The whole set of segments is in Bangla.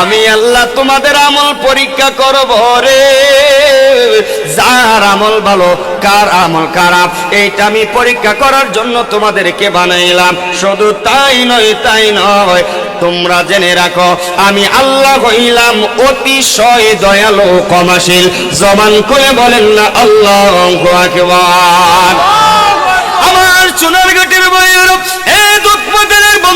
আমি আল্লাহ তোমাদের আমল পরীক্ষা করব রে। যার আমল ভালো কার আমল খারাপ এইটা আমি পরীক্ষা করার জন্য তোমাদেরকে বানাইলাম। শুধু তাই নয় তাই নয় তোমরা জেনে রাখো আমি আল্লাহ হইলাম অতিশয় দয়ালু ক্ষমাশীল। জবান করে বলেন না আল্লাহ আমার বইয়ের এ দুঃখপথের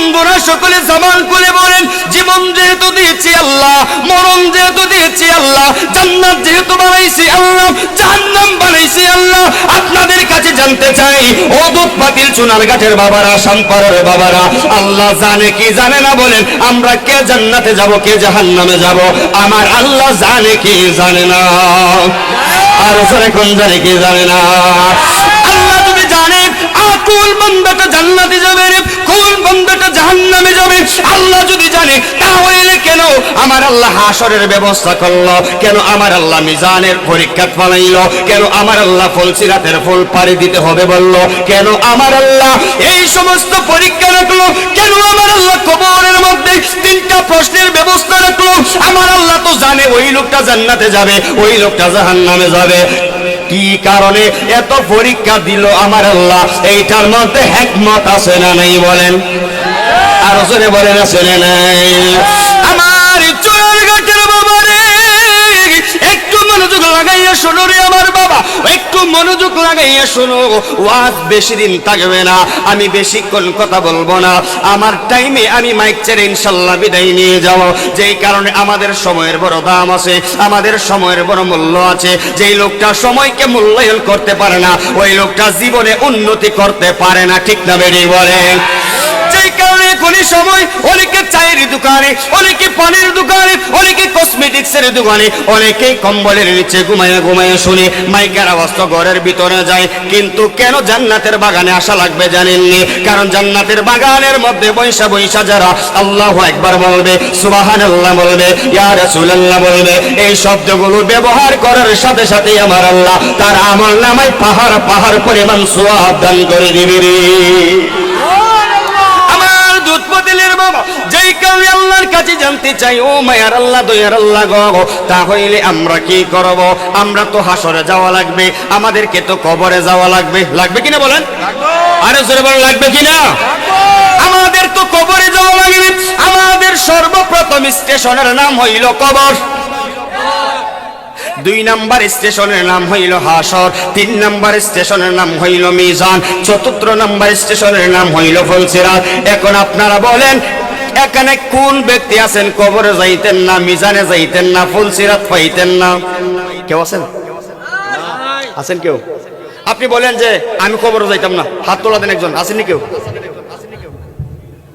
বন্ধুরা সকলে জবান করে বলেন, জীবন যেহেতু দিয়েছি আল্লাহ, মরণ যেহেতু দিয়েছি আল্লাহ, জান্নাত যেহেতু বানাইছি আল্লাহ, জাহান্নাম বানাইছি আল্লাহ, আপনাদের কাছে জানতে চাই, ও দুধ পাতিল চুনার ঘাটের বাবারা সম্পারের বাবারা, আল্লাহ জানে কি জানে না বলেন, আমরা কে জান্নাতে যাব, কে জাহান্নামে যাব, আমার আল্লাহ জানে কি জানে না। আর ওখানে কোন জানে কি জানে না। আল্লাহ যদি জানে, আকুল বান্দাটা জান্নাতে যাবে বান্দাটা জাহান্নামে যাবে। আল্লাহ যদি জানে, তাহলে কেন আমার আল্লাহ হাসরের ব্যবস্থা করল? কেন আমার আল্লাহ মিজানের পরীক্ষা ফলাইলো? কেন আমার আল্লাহ ফলসিরাতের ফুল পাড়ি দিতে হবে বলল? কেন আমার আল্লাহ এই সমস্ত পরীক্ষা রাখল? কেন আমার আল্লাহ কবরের মধ্যে তিনটা প্রশ্নের ব্যবস্থা রাখল? আমার আল্লাহ তো জানে ওই লোকটা জান্নাতে যাবে, ওই লোকটা জাহান্নামে যাবে। কি কারণে এত পরীক্ষা দিল আমার আল্লাহ? এইটার মধ্যে হেকমত আছে না নাই বলেন? আর জোরে বলেন, আছে না নাই? আমার চোর গাটের বাবারে, একটু মনোযোগ লাগাইয়া আমার মনোযোগ লাগাইয়া শোনো, ওয়াজ বেশি দিন থাকবে না, আমি বেশিক্ষণ কথা বলব না। আমার টাইমে আমি মাইক ছেড়ে ইনশাল্লাহ বিদায় নিয়ে যাব। যেই কারণে আমাদের সময়ের বড় দাম আছে, আমাদের সময়ের বড় মূল্য আছে। যেই লোকটা সময়কে মূল্যায়ন করতে পারে না, ওই লোকটা জীবনে উন্নতি করতে পারে না, ঠিক না বেরিয়ে বলেন? যেই কারণে কোনি সময়, অনেকে চায়ের দোকানে, অনেকে পানির দোকানে, অনেকে কসমেটিক্স এর দোকানে অনেকে কম্বলের নিচে ঘুমায় ঘুমায় শুনে মাইকের আওয়াজ তো ঘরের ভিতরে যায়। কিন্তু কেন জান্নাতের বাগানে আসা লাগবে জানেননি? কারণ জান্নাতের বাগানের মধ্যে বৈশা বৈশা যারা আল্লাহ একবার বলবে সুবাহান আল্লাহ বলবে, ইয়া রাসূলুল্লাহ বলবে, এই শব্দগুলো ব্যবহার করার সাথে সাথে আমার আল্লাহ তার আমল নামায় পাহাড় পাহাড় পরিমাণ সোয়াব দান করে দিবে রে। আমার দুধ পাতিলের বাবা। যেই কারণে আল্লাহর কাছে জানতে চাই ও মায়ার আল্লাহ দয়ার আল্লাহ গো। আমরা কি করব? আমরা তো হাসরে যাওয়া লাগবে আমাদেরকে তো কবরে যাওয়া লাগবে। লাগবে কিনা বলেন? আরে জোরে বলেন লাগবে কিনা? আমাদের তো কবরে যাওয়া লাগবে। আমাদের সর্বপ্রথম স্টেশনের নাম হইল কবর। দুই নাম্বার স্টেশনের নাম হইল হাসর, তিন নাম্বার স্টেশনের নাম হইল মিজান, চতুর্থ নাম্বার স্টেশনের নাম হইল ফলসিরাত এখন আপনারা বলেন, এখানে কোন ব্যক্তি আছেন, কবরে যাইতেন না, মিজানে যাইতেন না ফুলসিরাত পাইতেন না? কেউ আছেন? আছেন কেউ? আপনি বলেন যে, আমি কবরে যাইতাম না, হাত তোলা দেন একজন, আসেননি কেউ?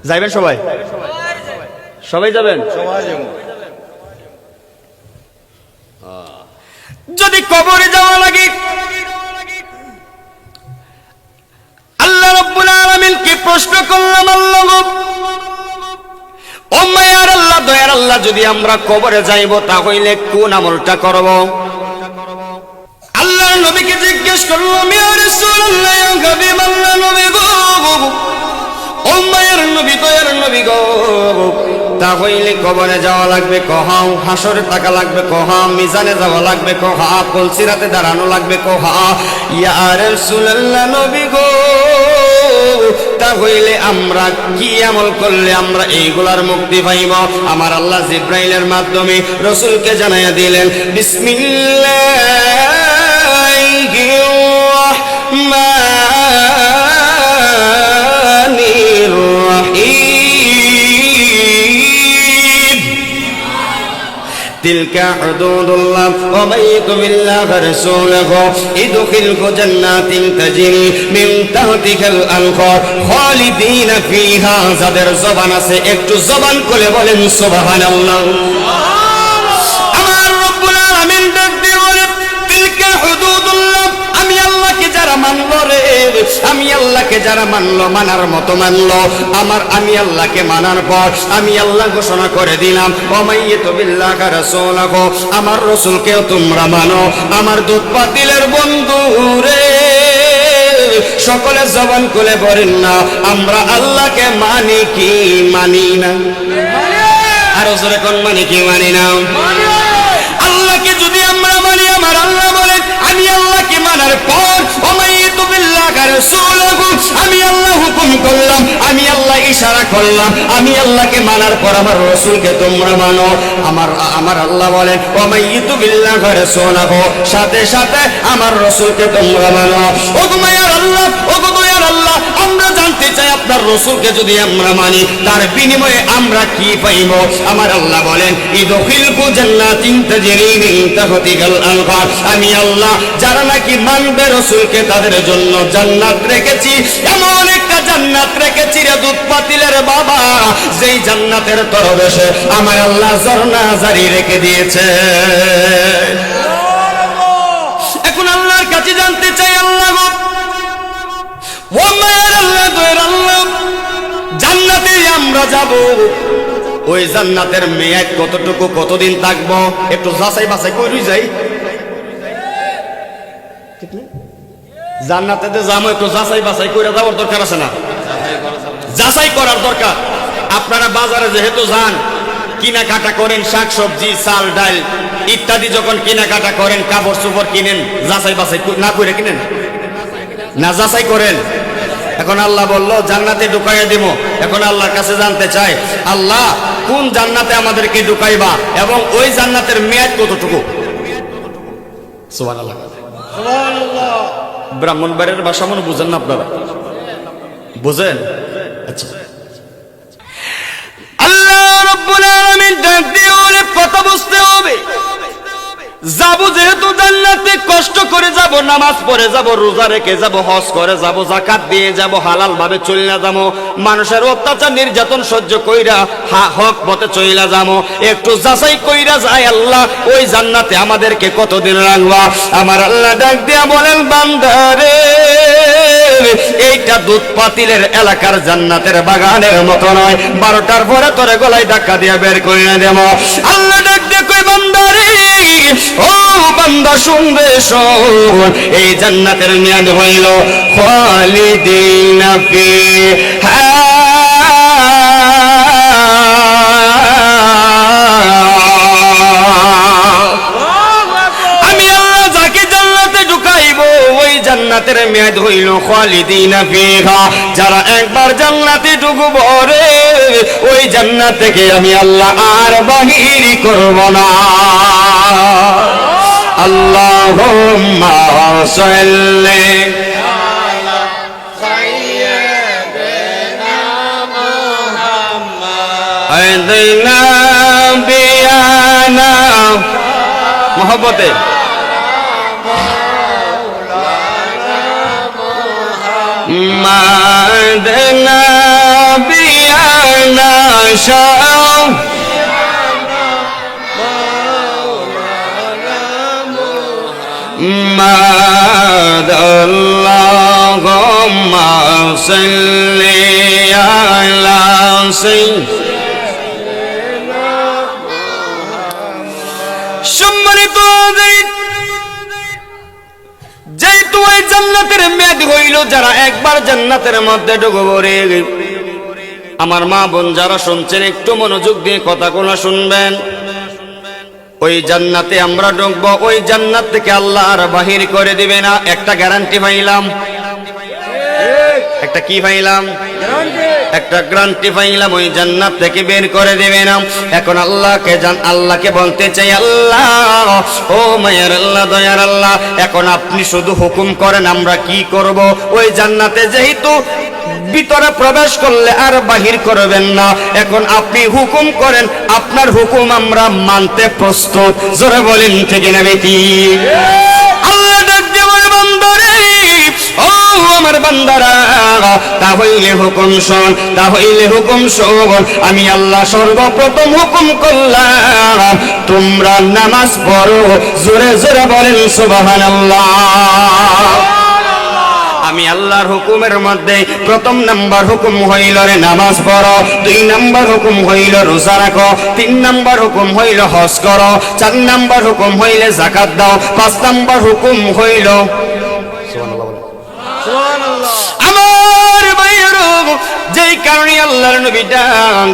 যাইবেন সবাই? সবাই যাবেন? যদি কবরে যাওয়া লাগে। আল্লাহ রব্বুল আলামিনকে প্রশ্ন করলাম, আল্লাহ ও মায়ার আল্লাহ, দয়ার আল্লাহ, যদি আমরা কবরে যাইব, তাহলে কোন আমলটা করব? আল্লাহ নবীকে জিজ্ঞেস করলাম, ইয়া রাসূলুল্লাহ হাবিব আল্লাহ নবী গো। ও মায়ের নবী, দয়ার নবী গো। তাহলে কবরে যাওয়া লাগবে কহাও হাসরে টাকা লাগবে, কহা মিজানে যাওয়া লাগবে, কহা কলসিরাতে দাঁড়ানো লাগবে, কহা ইয়া রাসূলুল্লাহ নবী গো তাহলে আমরা কি আমল করলে আমরা এইগুলার মুক্তি পাইব? আমার আল্লাহ জিব্রাইলের মাধ্যমে রসুলকে জানাইয়া দিলেন বিসমিল্লাহির تلك حدود الله ومن يطع الله ورسوله يدخله جنات تجري من تحتها الانهار خالدين فيها যাদের জবান আছে একটু জবান খুলে বলেন সুবহানাল্লাহ মানলো রে আমি আল্লাহকে যারা মানলো মানার মতো মানলো। আমার আমি আল্লাহকে মানার পর আমি আল্লাহ ঘোষণা করে দিলাম অমাইয়িতু বিল্লাহ রাসূলাহু। আমার রাসূলকেও তোমরা মানো। আমার দুধ পাতিলের বন্ধু রে সকলে জবান খুলে বলেন না আমরা আল্লাহকে মানি কি মানি না। আর জোরে কোন মানে কি মানি না। আল্লাহকে যদি আমরা মানি আমার আল্লাহ বলেন আমি আল্লাহকে মানার পর আমি আল্লাহ হুকুম করলাম, আমি আল্লাহ ইশারা করলাম, আমি আল্লাহকে মানার পর আমার রসুলকে তোমরা মানো। আমার আমার আল্লাহ বলেন ওমাইতু বিল্লাহ রাসূলহু সাথে সাথে আমার রসুলকে তোমরা মানো। ও তোমার আল্লাহ ও আল্লাহ আমরা জানতে চাই আপনার রসুলকে যদি আমরা মানি, তার বিনিময়ে আমরা কি পাইব? আমার আল্লাহ বলেন, ইদখিলকু জান্নাতিন তাজরি মিন তাহতিহাল আনহার আমি আল্লাহ, যারা নাকি মানবে রসুলকে, তাদের জন্য জান্নাত রেখেছি। এমন একটা জান্নাত রেখেছি রে দুধ পাতিলের বাবা, যেই জান্নাতের তরবেশে আমার আল্লাহ ঝর্ণা জারি রেখে দিয়েছে। এখন আল্লাহর কাছে জানতে চাই আল্লাহ জান্নাতে আমরা যাব। ওই জান্নাতের মেয়াদ কতটুকু, কতদিন থাকব? একটু যাচাই বাছাই করি যাই? জান্নাতে যাব, একটু যাচাই বাছাই করে যাওয়ার দরকার আছে না? যাচাই করার দরকার। আপনারা বাজারে যেহেতু যান, কেনাকাটা করেন শাকসবজি, চাল, ডাল ইত্যাদি যখন কেনাকাটা করেন, কাপড় চোপড় কিনেন, যাচাই বাছাই না করে কিনেন? না যাচাই করেন? এখন আল্লাহ বলল, জান্নাতে ঢুকাইয়া দিব এখন আল্লাহর কাছে জানতে চাই, আল্লাহ, কোন জান্নাতে আমাদেরকে ঢুকাইবা এবং ওই জান্নাতের মেয়াদ কতটুকু? সুবহানাল্লাহ। ব্রাহ্মণবাড়ির ভাষা মনে বুঝেন না আপনারা? বুঝেন? আচ্ছা। আল্লাহ রব্বুল আলামিন ডাক দিয়ে কথা বুঝতে হবে। যাব যেহেতু জান্নাতে, কষ্ট করে যাব, নামাজ পড়ে যাব, রোজা রেখে যাব, হজ করে যাব জাকাত দিয়ে যাব হালাল ভাবে চলিয়া যাব, মানুষের অত্যাচার, নির্যাতন সহ্য কইরা হক পথে চইলা যাব, একটু যাচাই কইরা যায় আল্লাহ, ওই জান্নাতে আমাদেরকে কতদিন রাখবা? আমার আল্লাহ ডাক দিয়া বলেন বান্দারে এইটা দুধ পাতিলের এলাকার জান্নাতের বাগানের মতো নয়, বারোটার পরে তোরে গলায় ধাক্কা দিয়া বের করে দেব। আল্লাহ ডাক দিয়ে কই বান্দারে ও বান্দা, শুনবে শোন। এই জান্নাতের মেয়াদ হইল খালিদিন ওই জান্নাতের মেয়াদ হইল ফিহা যারা একবার জান্নাতে ঢুকবো রে, ওই জান্নাত থেকে আমি আল্লাহ আর বাহির করব না। আল্লাহুম্মা সাল্লি মোহব্বতে। মাদনা বিয়ানা শাও মাদ আল্লাহুম্মা সাল্লি আলা সাইয়্যিদিনা সম্মানিত যেহেতু ওই জান্নাতের মেয়াদ হইল, যারা একবার জান্নাতের মধ্যে ঢুকবো রে। আমার মা বোন যারা শুনছেন, একটু মনোযোগ দিয়ে কথাগুলো শুনবেন। ওই জান্নাতে আমরা ঢুকবো, ওই জান্নাত থেকে আল্লাহ আর বাহির করে দিবে না। একটা গ্যারান্টি পাইলাম। একটা কি পাইলাম? একটা গ্রান্টি পাইলাম, ওই জান্নাত থেকে বের করে দেবে না। এখন আল্লাহকে জান আল্লাহকে বলতে চাই, আল্লাহ, ও মায়ের আল্লাহ, দয়ার আল্লাহ, এখন আপনি শুধু হুকুম করেন, আমরা কি করব? ওই জান্নাতে যেহেতু ভিতরে প্রবেশ করলে আর বাহির করবেন না। এখন আপনি হুকুম করেন, আপনার হুকুম আমরা মানতে প্রস্তুত। জোরে বলেন, ঠিক না বেটি? আল্লাহ ডাক দিয়ে বলে বান্দারে, ও আমার বান্দারা, তা হইলে হুকুম শোন, তা হইলে হুকুম শোন। আমি আল্লাহ সর্বপ্রথম হুকুম করলাম, তোমরা নামাজ পড়ো। জোরে জোরে বলেন, সুবহানাল্লাহ। আমি আল্লাহর হুকুমের মধ্যে প্রথম নাম্বার হুকুম হইল রে নামাজ পড়ো, দুই নাম্বার হুকুম হইল রোজা রাখো, তিন নাম্বার হুকুম হইল হজ করো, চার নাম্বার হুকুম হইলে জাকাত দাও, পাঁচ নাম্বার হুকুম হইল আমার যেই কারণে আল্লাহর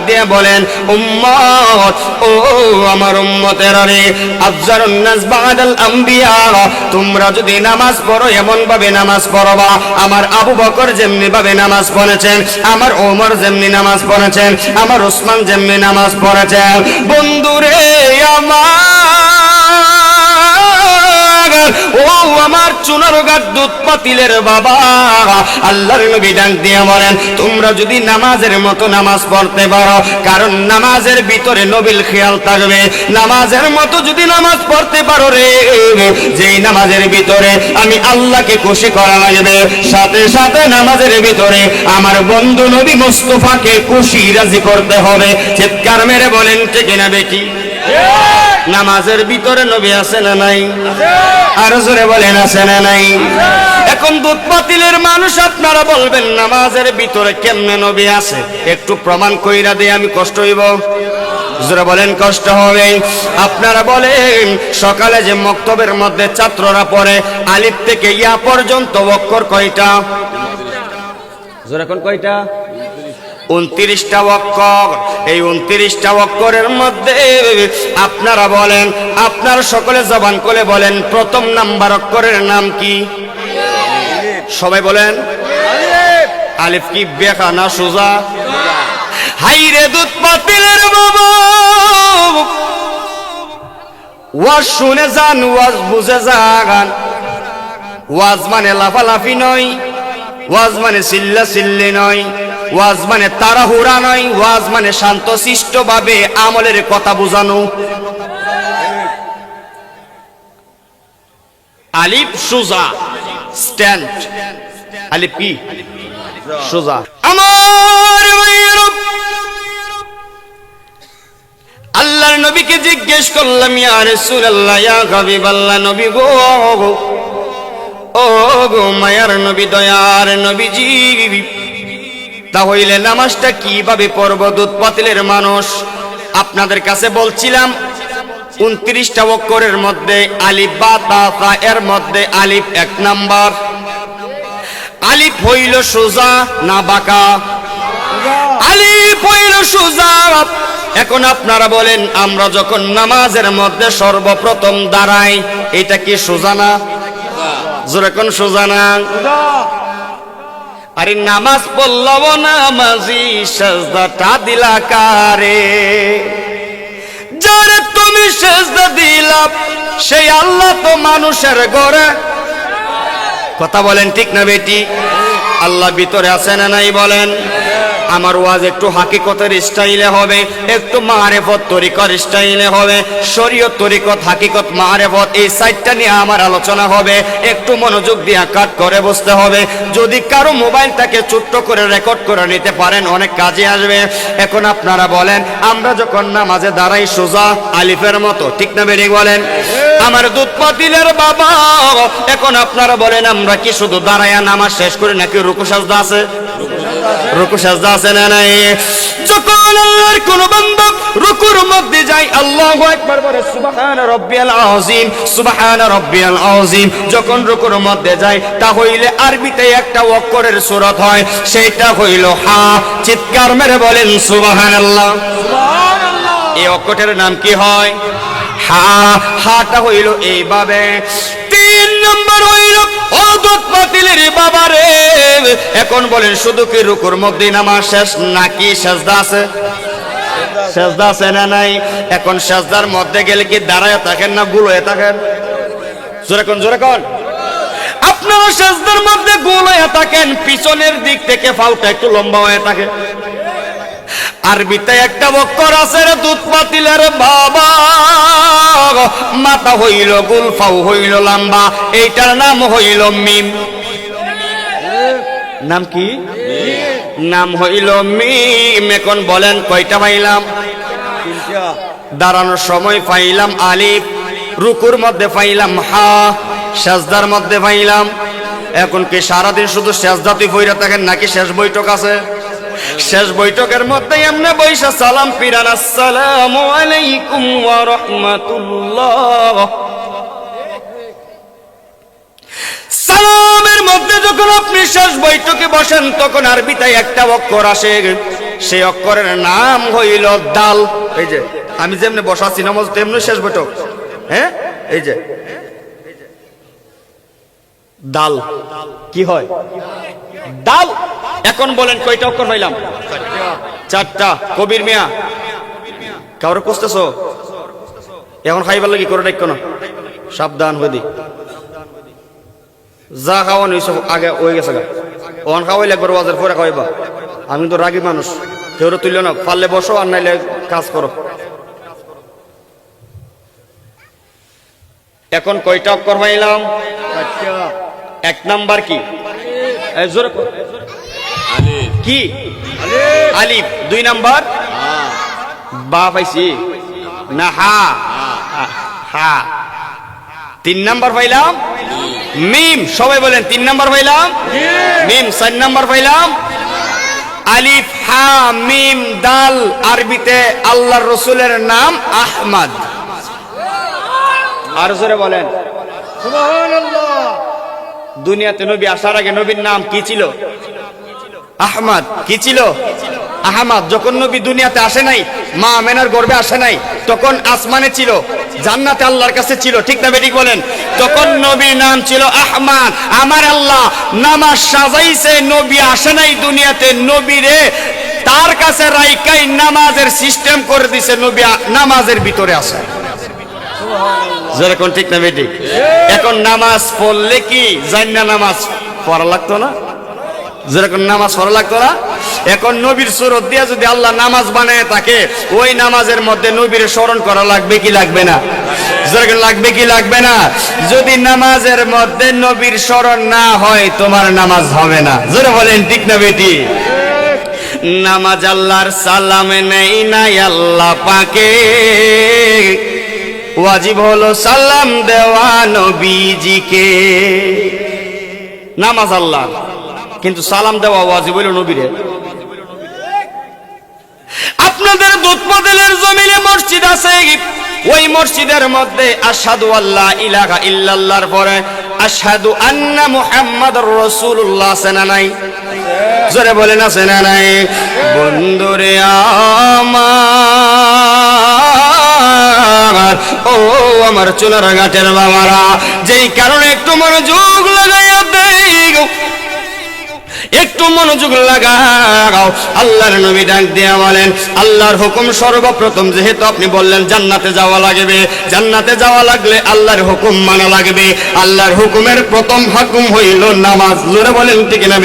দিয়ে বলেন, উম্মত, ও আমার উম্মতের রে বাদাল আম্বিয়া, তোমরা যদি নামাজ পড়ো এমন ভাবে নামাজ পড়বা। আমার আবু বকর যেমনি ভাবে নামাজ পড়েছেন, আমার ওমর যেমনি নামাজ পড়েছেন, আমার ওসমান যেমনি নামাজ পড়েছেন। বন্ধুরে, আমার গাছ দুধ পাতিলের বাবা। আল্লাহর নবী ডাক দিয়ে বলেন, তোমরা যদি নামাজের মতো নামাজ পড়তে পারো, কারণ নামাজের ভিতরে নবিল খেয়াল থাকবে। নামাজের মতো যদি নামাজ পড়তে পারো রে, যেই নামাজের ভিতরে আমি আল্লাহকে খুশি করা লাগবে, সাথে সাথে নামাজের ভিতরে আমার বন্ধু নবী মুস্তফাকে খুশি রাজি করতে হবে। চিৎকার মেরে বলেন, ঠিক না বেটি? নামাজের ভিতরে নবী আছে না নাই? আরও জোরে বলেন, আছে না নাই? এখন দুধ পাতিলের মানুষ, আপনারা বলবেন, নামাজের ভিতরে কেমনে নবী আছে? একটু প্রমাণ কইরা দিয়ে আমি কষ্ট হইব। জোরে বলেন, কষ্ট হবে। আপনারা বলেন, সকালে যে মক্তবের মধ্যে ছাত্ররা পড়ে, আলিফ থেকে ইয়া পর্যন্ত অক্ষর কয়টা? জোরে কোন কয়টা? উনত্রিশটা অক্ষর। এই উনত্রিশটা অক্ষরের মধ্যে আপনারা বলেন, আপনার সকলে জবান করে বলেন, প্রথম নাম্বার অক্ষরের নাম কি? সবাই বলেন, আলিফ কি বেখা না সোজা? হাই রে দুধ পাতিলের বাবা। ওয়াজ শুনে যান, ওয়াজ বুঝে যান। ওয়াজ মানে লাফালাফি নয়, ওয়াজ মানে চিল্লা চিল্লি নয়। ওয়াজ মানে তাড়াহুড়া নয়, ওয়াজ মানে শান্তশিষ্ট ভাবে আমলের কথা বোঝানো। আলিফ, সুজা, স্ট্যান্ড, আলিফ কি? সুজা। আমার আল্লাহর নবীকে জিজ্ঞেস করলাম, ইয়া রাসূলুল্লাহ, ইয়া হাবিবাল্লাহ, নবী গো। ও গো, মায়ার নবী, দয়ার নবীজি। তাহলে নামাজটা কীভাবে পড়ব দুধ পাতিলের মানুষ? আপনাদের কাছে বলছিলাম, উনত্রিশটা অক্ষরের মধ্যে আলিফ, বা, তা এর মধ্যে আলিফ এক নাম্বার। আলিফ হইল সোজা না বাঁকা? আলিফ হইল সোজা। এখন আপনারা বলেন, আমরা যখন নামাজের মধ্যে সর্বপ্রথম দাঁড়াই, এটা কি সোজা না? যেরকম সোজা না? আরে নামাজ পড়লব নামাজি সাজদাটা দিলা কারে? যারে তুমি সাজদা দিলা সেই আল্লাহ তো মানুষের গড়ে কথা বলেন ঠিক না বেটি? আল্লাহ ভিতরে আছে না নাই বলেন? আমার ওয়াজ একটু হাকিকতের স্টাইলে হবে, একটু মারেফত তরিকর স্টাইলে হবে, শরীয়ত তরিকত, হাকিকত, মারেফত, এই সাইডটা নিয়ে আমার আলোচনা হবে, একটু মনোযোগ দিয়ে কাট করে বসতে হবে। যদি কারও মোবাইলটাকে ছোট্ট করে রেকর্ড করে নিতে পারেন, অনেক কাজে আসবে। এখন আপনারা বলেন, আমরা যখন নামাজে দাঁড়াই সোজা আলিফের মতো, ঠিক না বেরিয়ে বলেন? আমার দুধ পাতিলের বাবা, এখন আপনারা বলেন, আমরা কি শুধু দাঁড়াইয়া নামাজ শেষ করে নাকি রুকু সাজদা আছে? রুকু সাজদা আছে না নাই? যখন আল্লাহর কোন বান্দা রুকুর মধ্যে যায় আল্লাহু আকবার বলে সুবহান রাব্বিয়াল আযীম সুবহান রাব্বিয়াল আযীম। যখন রুকুর মধ্যে যায় তা হইলে আরবিতে একটা অক্ষরের সূরত হয় সেইটা হইল হা। চিৎকার মেরে বলেন সুবহানাল্লাহ। এই অক্ষরের নাম কি হয়? হা। হাটা হইল এইভাবে। তিন নম্বর হইল অদত পাতিলের এখন বলেন, শুধু কি রুকুর মধ্যে নামাজ শেষ নাকি সেজদা আছে? সেজদা আছে না নাই? এখন সেজদার মধ্যে গেলে কি দাঁড়ায় থাকেন না গুলোয় থাকেন? জোরে কোন জোরে কোন? আপনারা সেজদার মধ্যে গুলোয় থাকেন, পিছনের দিক থেকে ফাউটা একটু লম্বা হয়ে থাকে। আরবিতে একটা অক্ষর আছে রে দুধ পাতিলের বাবা। মাথা হইল গুলফাও হইল লম্বা, এইটার নাম হইল মিম। নাম কি? নাম হইল মিম। এখন বলেন কয়টা পাইলাম? দাঁড়ানোর সময় পাইলাম আলিফ, রুকুর মধ্যে পাইলাম হা, সেজদার মধ্যে পাইলাম। এখন কি সারাদিন শুধু সেজদাতেই বইরা থাকেন নাকি শেষ বৈঠক আছে? শেষ বৈঠকের মধ্যে এমনি বৈশা, সালাম পিরান, আসসালামু আলাইকুম ওয়া রাহমাতুল্লাহ। সালামের মধ্যে যখন আপনি শেষ বৈঠকে বসেন, তখন একটা অক্ষর আসে। সেই অক্ষরের নাম হইল দাল। এই যে, আমি যেমনি বসাচ্ছি নামাজ, তেমনি শেষ বৈঠক। হ্যাঁ? এই যে, দাল। কি হয়? দাল এখন বলেন, কয়টা অক্ষর হইলাম? চারটা। কবির মিয়া। কাউরে খুঁজতেছ? এখন খাইবার লাগি করে ডাক না। সাবধান হয়ে দি। যা খাওয়ান হয়েছে আগে হয়ে গেছে গা। ওখান খাওয়াইলে একবার বাজার পরে খাওয়াইবা। আমি তো রাগি মানুষ। কেউ তুলল না পারলে বসো আর নাইলে কাজ করো। এখন কয়টা অক্ষর পাইলাম এক নাম্বার কি? জোরে কি? আলিফ দুই নাম্বার? বা পাইছি। না হা। হা। তিন নাম্বার পাইলাম? মিম। সবাই বলেন তিন নাম্বার পাইলাম? মিম। চার নাম্বার পাইলাম? আলিফ হা মিম দাল আরবিতে আল্লাহ রসুলের নাম আহমদ। আর জোরে বলেন। দুনিয়াতে নবী আসার আগে নবীর নাম কি ছিল? আহমদ কি ছিল? আহমদ, যখন নবী দুনিয়াতে আসে নাই, মা মেনার গর্বে আসে নাই, তখন আসমানে ছিল, জান্নাতে আল্লাহর কাছে ছিল, ঠিক না বেঠিক বলেন? তখন নবীর নাম ছিল আহমদ। আমার আল্লাহ নামাজ সাজাইছে, নবী আসে নাই দুনিয়াতে, নবীরে তার কাছে রাইকাই নামাজের সিস্টেম করে দিছে, নবী নামাজের ভিতরে আসে যেরকম ঠিক না বেটি এখন নামাজ পড়লে কি জান্না নামাজ পড়া লাগতো না? যেরকম নামাজ পড়া লাগতো না? এখন নবীর সুরত দিয়ে যদি আল্লাহ নামাজ বানায় থাকে ওই নামাজের মধ্যে নবীর স্মরণ করা লাগবে কি লাগবে না? যেরকম লাগবে কি লাগবে না? যদি নামাজের মধ্যে নবীর স্মরণ না হয় তোমার নামাজ হবে না। জোরে বলেন ঠিক না বেটি নামাজ আল্লাহর সালামে নেই নাই আল্লাহ পাকে। ওয়াজিব হলো সালাম দেওয়া নবীজিকে। নামাজ আল্লাহ। কিন্তু সালাম দেওয়া ওয়াজিব হইল নবীরে। আপনাদের দুধপদেলের জমিনে মসজিদ আছে। ওই মসজিদের মধ্যে আসাদু আল্লাহ ইলাহা ইল্লাল্লাহর পরে আসাদু আন্না মুহাম্মাদুর রাসূলুল্লাহ আছে না নাই? জোরে বলেন, আছে না নাই? বন্ধুরে আমার ও, আমার চুলার ঘাটের বাবারা, যেই কারণে একটু মনোযোগ লাগাইয়া দেই একটু মনোযোগ লাগাও, আল্লাহর নবী ডাক দিয়া বলেন, আল্লাহর হুকুম সর্বপ্রথম যেহেতু আপনি বললেন জান্নাতে যাওয়া লাগবে, জান্নাতে যাওয়া লাগলে আল্লাহর হুকুম মানা লাগবে, আল্লাহর হুকুমের প্রথম হুকুম হইল নামাজ। জোরে বলেন ঠিক না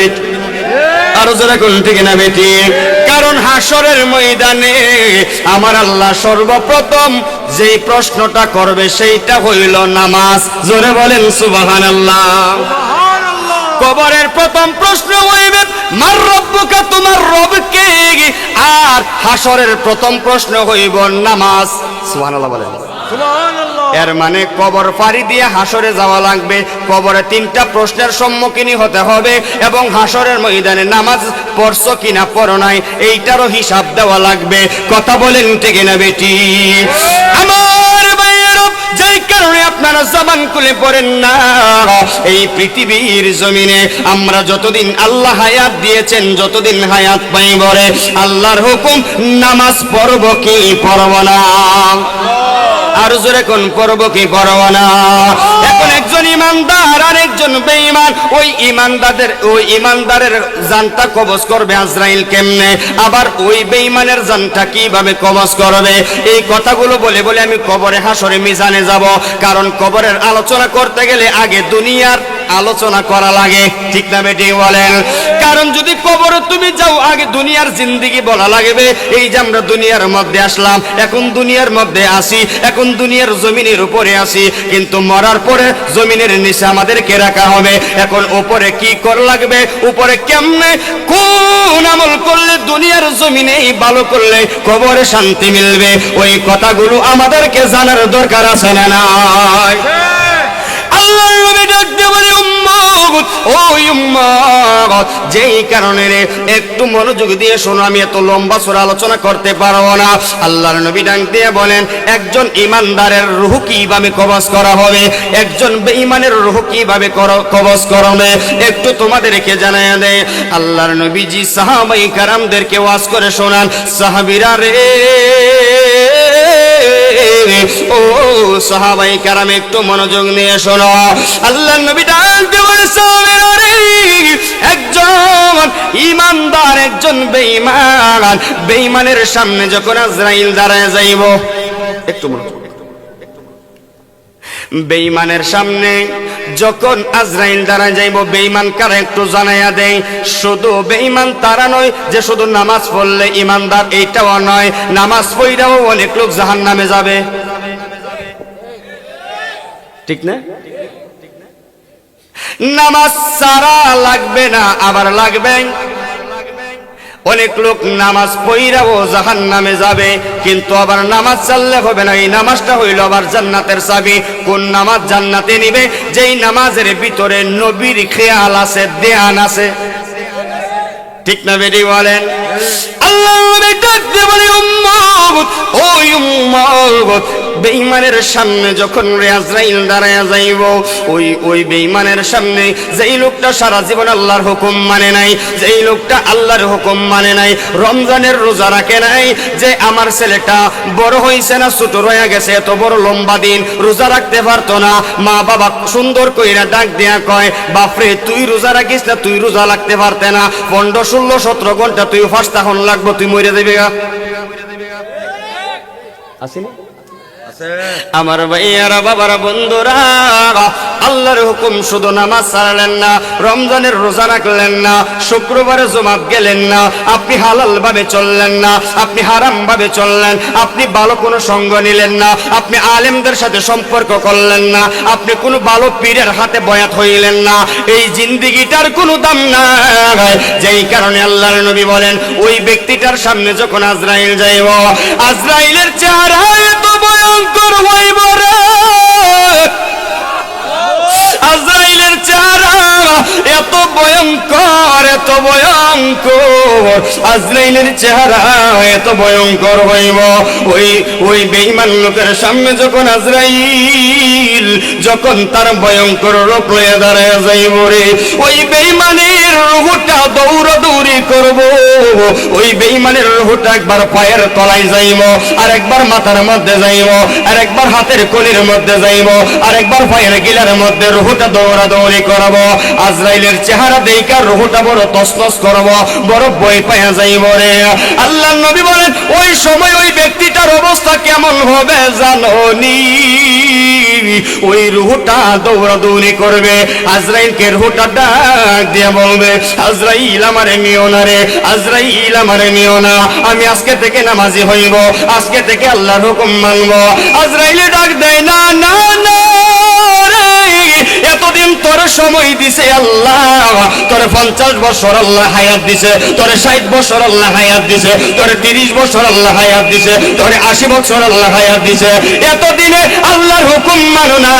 আরও জোরে কোন ঠিক না বেটি কারণ হাসরের ময়দানে আমার আল্লাহ সর্বপ্রথম যেই প্রশ্নটা করবে সেইটা হইল নামাজ। জোরে বলেন সুবাহান আল্লাহ কবরের প্রথম প্রশ্ন হইবে মার রব্বুকা তোমার রবকে? আর হাসরের প্রথম প্রশ্ন হইব নামাজ। সুবহানাল্লাহ বলেন। এর মানে কবর পাড়ি দিয়ে হাসরে যাওয়া লাগবে। কবরে তিনটা প্রশ্নের সম্মুখীন হতে হবে এবং হাসরের ময়দানে নামাজ পড়ছো কিনা পড়ো নাই, এইটারও হিসাব দেওয়া লাগবে। কথা বলেন ঠিক না বেটি। আপনারা খুলে পড়েন না, এই পৃথিবীর জমিনে আমরা যতদিন আল্লাহ হায়াত দিয়েছেন, যতদিন হায়াত পাই বলে আল্লাহর হুকুম নামাজ পড়ব কি পড়ব না। আর জোরে কোন পর্ব কি পরব না এখন একজন ইমানদার আর একজন বেঈমান, ওই ইমানদারের ওই ইমানদারের জানটা কবজ করবে আজরাইল কেমনে? আবার ওই বেঈমানের জানটা কীভাবে কবজ করবে? এই কথাগুলো বলে বলে আমি কবরে হাসরে মিজানে যাব, কারণ কবরের আলোচনা করতে গেলে আগে দুনিয়ার আলোচনা করা লাগে, ঠিক না বেটি বলেন? কারণ যদি কবরে তুমি যাও, আগে দুনিয়ার জিন্দিগি বলা লাগবে। এই যে আমরা দুনিয়ার মধ্যে আসলাম, এখন দুনিয়ার মধ্যে আসি, এখন দুনিয়ার জমিনের উপরে আসি, কিন্তু মরার পরে জমিনের নিচে আমাদেরকে রাখা হবে। এখন উপরে কি কর লাগবে? উপরে কেমনে? কোন আমল করলে দুনিয়ার জমিনেই ভালো করলে কবরে শান্তি মিলবে? ওই কথাগুলো আমাদেরকে জানার দরকার আছে না নাই? আল্লাহর নবী যেই কারণে রে, একটু মনোযোগ দিয়ে শোনো, আমি এত লম্বা আলোচনা করতে পারব না। আল্লাহর নবী ডাক দিয়ে বলেন, একজন ইমানদারের রুহ কীভাবে কবজ করা হবে? একজন বেঈমানের রুহ কীভাবে কর- কবজ করবে একটু তোমাদেরকে জানায় দেয় আল্লাহর নবীজি সাহাবাই কারামদেরকে ওয়াজ করে শোনান, সাহাবিরা রে ও সাহাবাই কারাম, একটু মনোযোগ নিয়ে শোনো। আল্লাহ নবী ডাকতে বলে একজন ইমানদার, একজন বেইমান বেইমানের সামনে যখন আজরাইল দাঁড়ায় যাইব একটু মনোযোগ। বেঈমানের সামনে যখন আজরাইল দ্বারা যাইব, বেঈমান কারা একটু জানাইয়া দেয় শুধু বেঈমান তারা নয়, যে শুধু নামাজ পড়লে ইমানদার এইটাও নয়। নামাজ পড়াও অনেক লোক জাহান নামে যাবে। ঠিক না? নামাজ সারা লাগবে না, আবার লাগবে অনেক লোক নামাজ পইরাও জাহান নামে যাবে, কিন্তু আবার নামাজ চাললে হবে না। এই নামাজটা হইল আবার জান্নাতের চাবি। কোন নামাজ জান্নাতে নিবে? যেই নামাজের ভিতরে নবীর খেয়াল আছে দেয়ান আছে। ঠিক না বেরি বলেন? আল্লাহ বলে ওই উম্মত বেঈমানের সামনে যখন আজরাইল দাঁড়ায় যাইব, ওই ওই বেঈমানের সামনে যেই লোকটা সারা জীবন আল্লাহর হুকুম মানে নাই, যেই লোকটা আল্লাহর হুকুম মানে নাই, রমজানের রোজা রাখে নাই, যে আমার ছেলেটা বড় হইছে না, ছোট রয়ে গেছে, এত বড় লম্বা দিন রোজা রাখতে পারতো না মা বাবা সুন্দর কইরা ডাক দেয়া কয়, বাপরে, তুই রোজা রাখিস না, তুই রোজা লাগতে পারতে না, পনেরো, ষোলো, সতেরো ঘণ্টা তুই ফার্স্ট তখন লাগবো, তুই মরে দেবে আসিনি? আমার ভাইয়ারা বাবারা বন্ধুরা, আল্লাহর হুকুম শুধু নামাজ ছাড়লেন না, রমজানের রোজা রাখলেন না, শুক্রবারে জমাত গেলেন না, আপনি হালাল ভাবে চললেন না, আপনি হারাম ভাবে চললেন, আপনি ভালো কোনো সঙ্গ নিলেন না, আপনি আলেমদের সাথে সম্পর্ক করলেন না, আপনি কোনো ভালো পীরের হাতে বয়াত হইলেন না, এই জিন্দিগিটার কোনো দাম নাই যেই কারণে আল্লাহর নবী বলেন, ওই ব্যক্তিটার সামনে যখন আজরাইল যাইব, আজরাইলের চেহারা এত ভয়ঙ্কর হইব রে। আজরাইলের চেহারা এত আজরাইলের চেহারা এত ভয়ঙ্কর হইব। ওই ওই লোকের সামনে যখন আজরাইল যখন তার ভয়ঙ্কর লয়ে দাঁড়ায় যাইব রে, ওই রুহুটা দৌড় দৌড়ি করব। ওই রুহুটা একবার পায়ের তলায় যাইব আর একবার মাথার মধ্যে যাইব আর একবার হাতের কলির মধ্যে যাইব আর একবার পায়ের গিলার মধ্যে রুহুটা দৌড়া দৌড়ি করব। আজরাইলের চেহারা দেইকার রুহুটা বড় তসনস করব। বড় বই পায়া যাইব রে আল্লাহ নবী বলেন, ওই সময় ওই ব্যক্তিটার অবস্থা কেমন হবে জানোনি। ওই রুহুটা দৌড়া দৌড়ি করবে, আজরাইলকে রুহুটা ডাক দিয়ে বলবে, আজরাইল আমারে নিও না রে, আজরাইল আমারে নিও না, আমি আজকে থেকে নামাজি হইব, আজকে থেকে আল্লাহর হুকুম মানব। আজরাইলে ডাক দেয়, না না না রে। এতদিন তোর সময় দিছে আল্লাহ। তোর পঞ্চাশ বছর আল্লাহ হায়াত দিছে, তোর ষাট বছর আল্লাহ হায়াত দিছে, তোর তিরিশ বছর আল্লাহ হায়াত দিছে, তোর আশি বছর আল্লাহ হায়াত দিছে। এতদিনে আল্লাহর হুকুম মানো না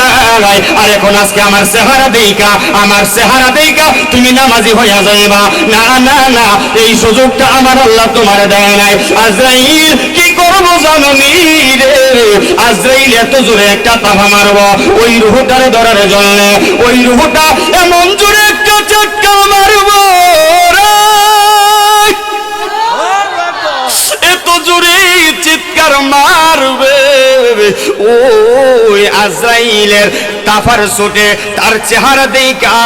আর এখন আজকে আমার চেহারা দেইকা আমার চেহারা দেইকা তুমি নামাজি হইয়া যাইবা। না না না, এই সুযোগটা আমার আল্লাহ তোমার দেয় নাই। আজরাইল, কি করব জানো নি রে আজরাইল এত জোরে একটা তাফা মারবো। ওই ওই রুহুটা এমন জোরে একটা চাক্কা মারবো এত জোরে চিৎকার মারবে। ওই আজরাইলের তাফার ছুটে তার চেহারা দেখা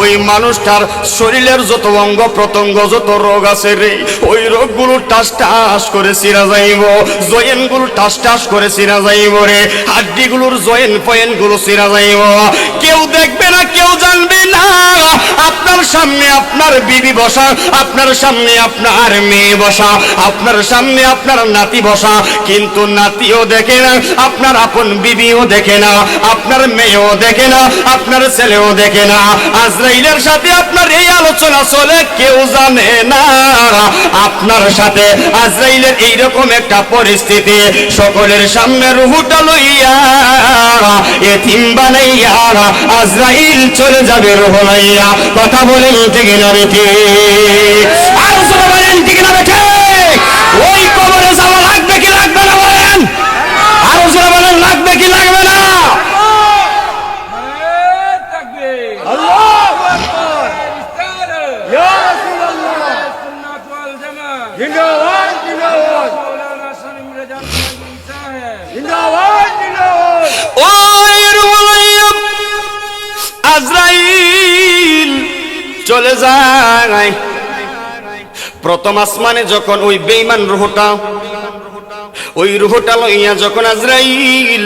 ওই মানুষটার শরীরের যত অঙ্গ প্রত্যঙ্গ, যত রোগ আছে রে, ওই রোগগুলো টাস টাস করে সিরা যাইব জয়েনগুলো টাস টাস করে সিরা যাইব রে, হাড্ডিগুলোর জয়েন পয়েনগুলো সিরা যাইব। কেউ দেখবে না, কেউ জানবে না, আপনার সামনে আপনার বিবি বসা, আপনার সামনে আপনার মেয়ে বসা, আপনার সামনে আপনার নাতি বসা, কিন্তু নাতিও দেখে না, আপনার আপন বিবিও দেখে না, আপনার মেয়েও মেয়েও দেখে না, আপনার ছেলেও দেখে না। আজরাইলের সাথে আপনার এই আলোচনা চলে, কেউ জানে না। আপনার সাথে আজরাইলের এইরকম একটা পরিস্থিতি, সকলের সামনে রুহুটা লইয়া, এতিম বানাইয়া, আজরাইল চলে যাবে রুহ লইয়া। কথা বলেন ঠিক না বেঠে আর বলেন, ঠিক না বেঠে চলে যায়। প্রথম আসমানে যখন ওই বেইমান রুহটা ওই রুহটা লইয়া যখন আজরাইল